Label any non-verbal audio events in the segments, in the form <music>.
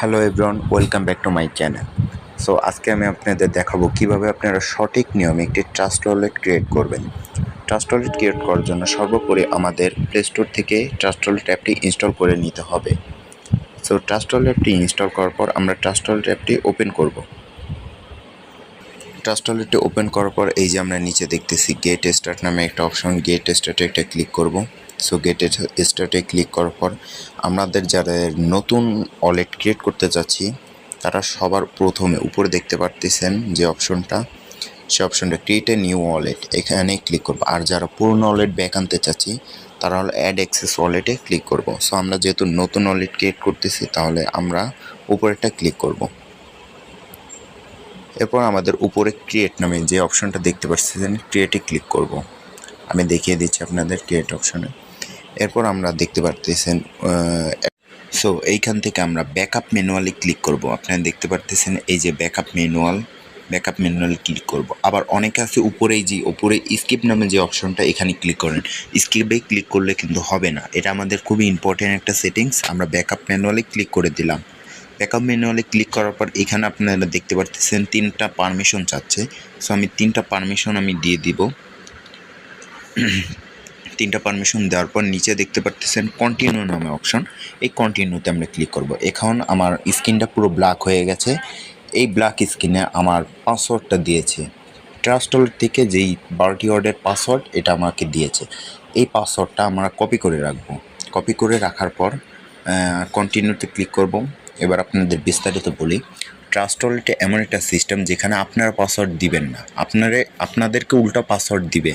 Hello everyone welcome back to my channel so আজকে আমি আপনাদের দেখাবো কীভাবে আপনারা সঠিক নিয়মে একটি ট্রাস্ট ওয়ালেট ক্রিয়েট করবেন। ট্রাস্ট ওয়ালেট ক্রিয়েট করার জন্য সর্বোপরি আমাদের প্লে স্টোর থেকে ট্রাস্ট ওয়ালেট অ্যাপটি ইনস্টল করে নিতে হবে। সো ট্রাস্ট ওয়ালেট অ্যাপটি ইনস্টল করার পর আমরা ট্রাস্ট ওয়ালেট অ্যাপটি ওপেন করব। ট্রাস্ট ওয়ালেটটি ওপেন করার পর এই যে আমরা নিচে দেখতেছি গেট স্টার্ট নামে একটা অপশন গেট স্টার্টে একটা ক্লিক করব। সো গেট স্টার্টে ক্লিক করার পর আমাদের যারা নতুন ওয়ালেট ক্রিয়েট করতে যাচ্ছি, তারা সবার প্রথমে উপরে দেখতে পারতেছেন যে অপশনটা সে অপশনটা ক্রিয়েট এ নিউ ওয়ালেট এখানে ক্লিক করব। আর যারা পুরনো ওয়ালেট ব্যাক আনতে চাচ্ছি, তারা হলো অ্যাড অ্যাক্সেস ওয়ালেটে ক্লিক করব। সো আমরা যেহেতু নতুন ওয়ালেট ক্রিয়েট করতেছি, তাহলে আমরা উপরেরটা ক্লিক করব। এরপর আমাদের উপরে ক্রিয়েট নামে যে অপশনটা দেখতে পাচ্ছেন ক্রিয়েটে ক্লিক করব। আমি দেখিয়ে দিচ্ছি আপনাদের ক্রিয়েট অপশনে এরপর আমরা দেখতে পারতেছেন সো এইখান থেকে আমরা ব্যাকআপ ম্যানুয়ালি ক্লিক করব। আপনারা দেখতে পারতেছেন এই যে backup manual backup manually click করব। আবার অনেকে আছে উপরেই যে, উপরে স্কিপ নামে যে অপশনটা এখানে ক্লিক করেন। স্কিপে ক্লিক করলে কিন্তু হবে না। এটা আমাদের খুবই ইম্পর্টেন্ট একটা সেটিংস আমরা ব্যাকআপ ম্যানুয়ালি ক্লিক করে দিলাম। ব্যাকআপ ম্যানুয়ালি ক্লিক করার পর এখানে আপনারা দেখতে পারতেছেন তিনটা পারমিশন চাচ্ছে। সো আমি তিনটা পারমিশন আমি দিয়ে দিব। তিনটা পারমিশন দেওয়ার পর নিচে দেখতে পারতেছেন কন্টিনিউ নামে অপশন এই কন্টিনিউতে আমরা ক্লিক করব। এখন আমার স্ক্রিনটা পুরো ব্ল্যাক হয়ে গেছে। এই ব্ল্যাক স্ক্রিনে আমার পাসওয়ার্ডটা দিয়েছে। ট্রাস্টল থেকে যেই বারোটি ওয়ার্ডের পাসওয়ার্ড এটা আমাকে দিয়েছে। এই পাসওয়ার্ডটা আমরা কপি করে রাখব। কপি করে রাখার পর কন্টিনিউতে ক্লিক করব। এবার আপনাদের বিস্তারিত বলি। ট্রাস্ট ওয়ালেটে এমন একটা সিস্টেম যেখানে আপনারা পাসওয়ার্ড দিবেন না। আপনারা, আপনাদেরকে উল্টা পাসওয়ার্ড দিবে।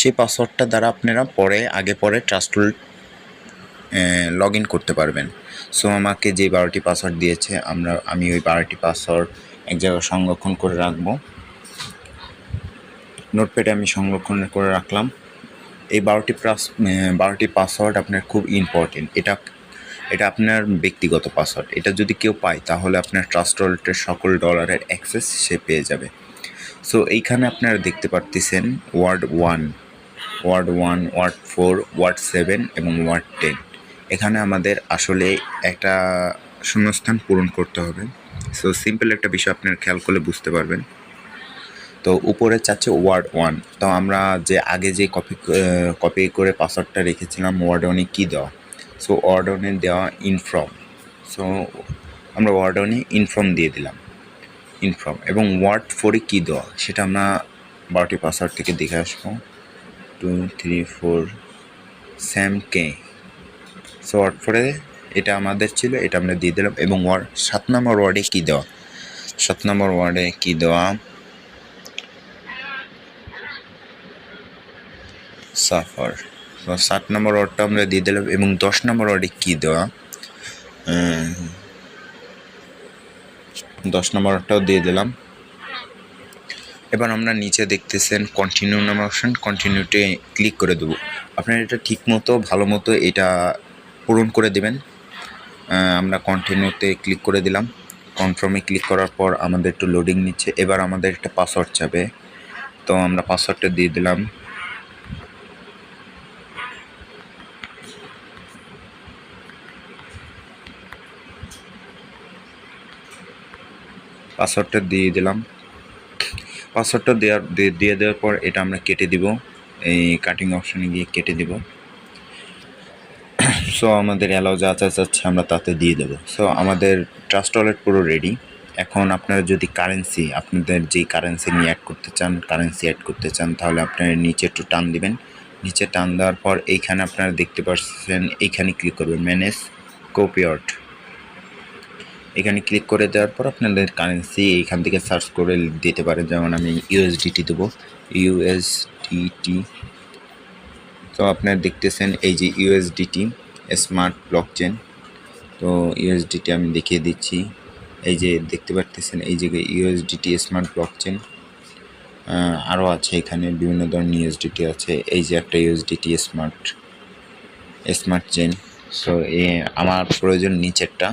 সেই পাসওয়ার্ডটা দ্বারা আপনারা পরে, আগে পরে ট্রাস্ট ওয়ালেট লগ ইন করতে পারবেন। সো আমাকে যে বারোটি পাসওয়ার্ড দিয়েছে, আমরা, আমি ওই বারোটি পাসওয়ার্ড এক জায়গায় সংরক্ষণ করে রাখব। নোটপ্যাডে আমি সংরক্ষণ করে রাখলাম। এই বারোটি পাস বারোটি পাসওয়ার্ড আপনার খুব ইম্পর্টেন্ট এটা এটা আপনার ব্যক্তিগত পাসওয়ার্ড এটা যদি কেউ পায়, তাহলে আপনার ট্রাস্ট ওয়ালেটের সকল ডলারের অ্যাক্সেস সে পেয়ে যাবে। সো এইখানে আপনারা দেখতে পারতেছেন word one word one word four word seven এবং ওয়ার্ড টেন এখানে আমাদের আসলে একটা শূন্যস্থান পূরণ করতে হবে। সো সিম্পল একটা বিষয় আপনারা খেয়াল করলে বুঝতে পারবেন। তো, উপরে চাচ্ছে ওয়ার্ড ওয়ান তো, আমরা যে আগে যে কপি কপি করে পাসওয়ার্ডটা রেখেছিলাম ওয়ার্ড ওয়ানে কী দেওয়া? সো ওয়ার্ড ওয়ানে দেওয়া ইনফ্রম সো আমরা ওয়ার্ড ওয়ানে ইনফ্রম দিয়ে দিলাম ইনফ্রম এবং ওয়ার্ড ফোরে কী দেওয়া সেটা আমরা বারোটি পাসওয়ার্ড থেকে দেখে আসব টু থ্রি ফোর স্যাম কে সো ওয়ার্ড ফোরে এটা আমাদের ছিল এটা আমরা দিয়ে দিলাম এবং ওয়ার্ড সাত নম্বর ওয়ার্ডে কী দেওয়া সাত নম্বর ওয়ার্ডে কী দেওয়া সাফার সাত নম্বর ওয়ার্ডটা আমরা দিয়ে দিলাম এবং দশ নম্বর ওয়ার্ডে কী দেওয়া? দশ নম্বর ওয়ার্ডটাও দিয়ে দিলাম। এবার আমরা নিচে দেখতেছেন কন্টিনিউ নামে অপশান কন্টিনিউতে ক্লিক করে দেবো। আপনার এটা ঠিক মতো ভালো মতো এটা পূরণ করে দেবেন। আমরা কন্টিনিউতে ক্লিক করে দিলাম। কনফার্মে ক্লিক করার পর আমাদের একটু লোডিং নিচ্ছে। এবার আমাদের একটা পাসওয়ার্ড চাবে তো আমরা পাসওয়ার্ডটা দিয়ে দিলাম। পাসওয়ার্ডটা দিয়ে দিলাম। পাসওয়ার্ডটা দেওয়ার, দিয়ে দেওয়ার পর এটা আমরা কেটে দিব। এই কাটিং অপশানে গিয়ে কেটে দিব। <coughs> সো আমাদের অ্যালাউ যা যা চাচ্ছে আমরা তাতে দিয়ে দেবো। সো আমাদের ট্রাস্ট ওয়ালেট পুরো রেডি এখন আপনারা যদি কারেন্সি আপনাদের যেই কারেন্সি নিয়ে অ্যাড করতে চান কারেন্সি অ্যাড করতে চান, তাহলে আপনারা নিচে একটু টান দিবেন। নিচে টান দেওয়ার পর এইখানে আপনারা দেখতে পাচ্ছেন এইখানে ক্লিক করবেন ম্যানেজ কোপিওয়ার্ড এখানে ক্লিক করে দেওয়ার পর আপনাদের কারেন্সি এইখান থেকে সার্চ করে দিতে পারেন। যেমন আমি ইউএসডিটি দেবো। ইউএসডিটি তো আপনারা দেখতেছেন এই যে ইউএসডিটি স্মার্ট ব্লক চেন তো ইউএসডিটি আমি দেখিয়ে দিচ্ছি। এই যে দেখতে পারতেছেন এই জায়গায় ইউএসডিটি স্মার্ট ব্লক চেন আরও আছে এখানে বিভিন্ন ধরনের ইউএসডিটি আছে। এই যে একটা USDT smart smart chain so এ আমার প্রয়োজন নিচেরটা।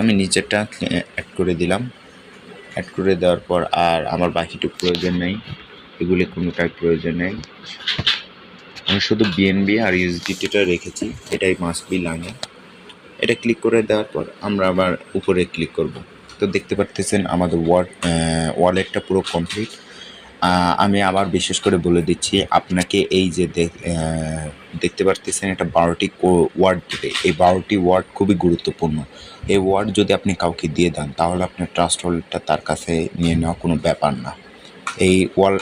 আমি নিচেরটা অ্যাড করে দিলাম। অ্যাড করে দেওয়ার পর আর আমার বাকিটুকু প্রয়োজন নেই। এগুলি কোনোটাই প্রয়োজন নেই। আমি শুধু বিএনবি আর ইউএসডিটিটা রেখেছি। এটাই মাস্ট বি লাগে এটা ক্লিক করে দেওয়ার পর আমরা আবার উপরে ক্লিক করব। তো দেখতে পারতেছেন আমাদের ওয়ালেটটা পুরো কমপ্লিট আমি আবার বিশেষ করে বলে দিচ্ছি, আপনাকে এই যে দেখ- দেখতে পারতেছেন এটা বারোটি ওয়ার্ড দেবে। এই বারোটি ওয়ার্ড খুবই গুরুত্বপূর্ণ। এই ওয়ার্ড যদি আপনি কাউকে দিয়ে দেন, তাহলে আপনার ট্রাস্ট ওয়ালেটটা তার কাছে নিয়ে নেওয়া কোনো ব্যাপার না। এই ওয়াল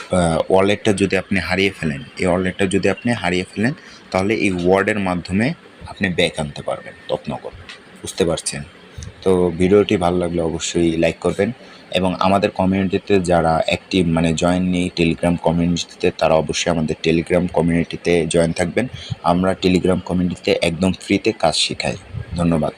ওয়ালেটটা যদি আপনি হারিয়ে ফেলেন, এই ওয়ালেটটা যদি আপনি হারিয়ে ফেলেন, তাহলে এই ওয়ার্ডের মাধ্যমে আপনি ব্যাক আনতে পারবেন তপনগর বুঝতে পারছেন? তো ভিডিওটি ভালো লাগলে অবশ্যই লাইক করবেন। এবং আমাদের কমিউনিটিতে যারা অ্যাক্টিভ মানে জয়েন নেই টেলিগ্রাম কমিউনিটিতে তারা অবশ্যই আমাদের টেলিগ্রাম কমিউনিটিতে জয়েন থাকবেন। আমরা টেলিগ্রাম কমিউনিটিতে একদম ফ্রিতে কাজ শেখাই। ধন্যবাদ।